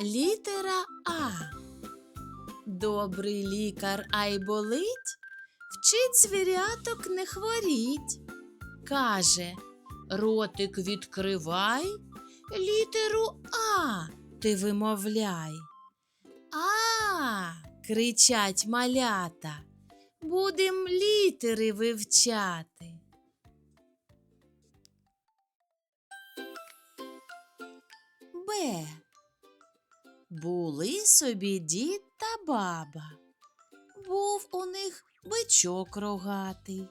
Літера А. Добрий лікар ай болить, вчить звіряток не хворіть. Каже, ротик відкривай, літеру А ти вимовляй. А, кричать малята, будем літери вивчати. Б. Були собі дід та баба. Був у них бичок рогатий.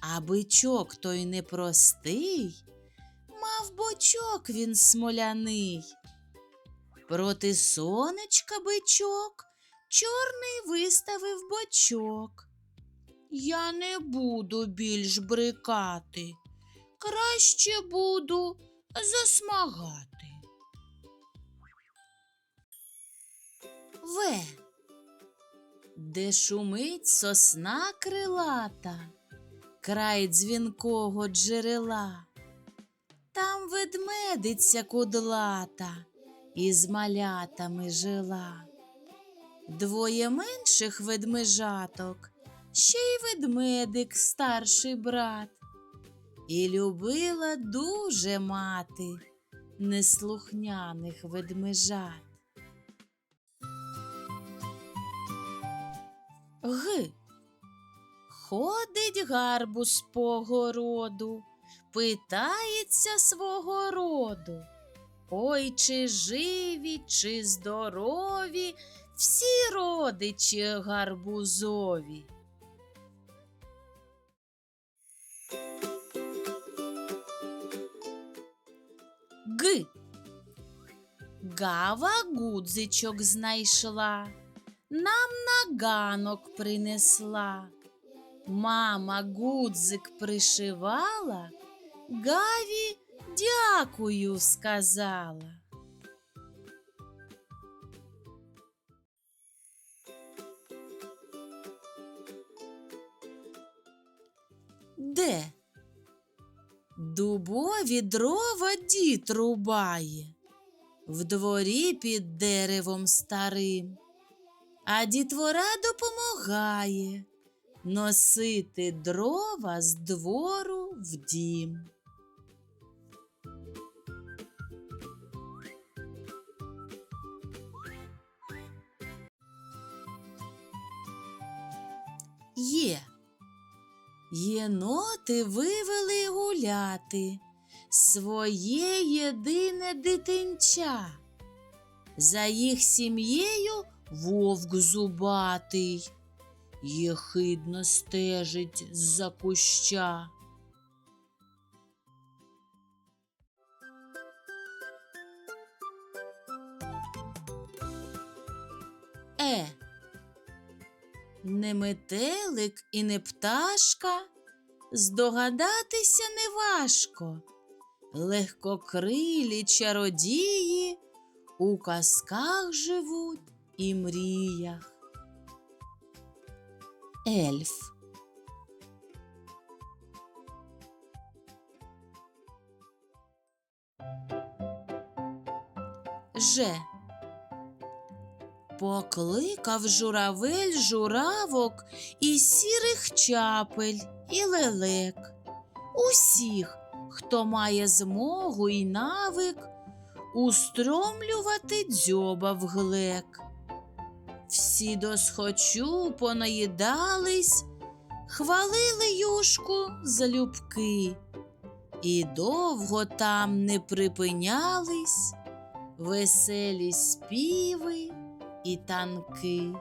А бичок той непростий, мав бочок він смоляний. Проти сонечка бичок чорний виставив бочок. Я не буду більш брикати, краще буду засмагати. В. Де шумить сосна крилата, край дзвінкого джерела. Там ведмедиця кудлата із малятами жила. Двоє менших ведмежаток, ще й ведмедик старший брат. І любила дуже мати неслухняних ведмежат. Г. Ходить гарбуз по городу, питається свого роду. Ой, чи живі, чи здорові всі родичі гарбузові. Г. Гава гудзичок знайшла нам на ганок принесла. Мама гудзик пришивала, Гаві дякую сказала. Де? Дубові дрова дід рубає, в дворі під деревом старим а дітвора допомагає носити дрова з двору в дім. Є. Єноти вивели гуляти своє єдине дитинча. За їх сім'єю вовк зубатий, єхидно стежить з-за куща. Е. Не метелик і не пташка, здогадатися неважко. Легкокрилі чародії у казках живуть і мріях. Ельф. Ж. Покликав журавель журавок і сірих чапель і лелек. Усіх, хто має змогу і навик устромлювати дзьоба в глек. Всі досхочу понаїдались, хвалили юшку залюбки, і довго там не припинялись веселі співи і танки.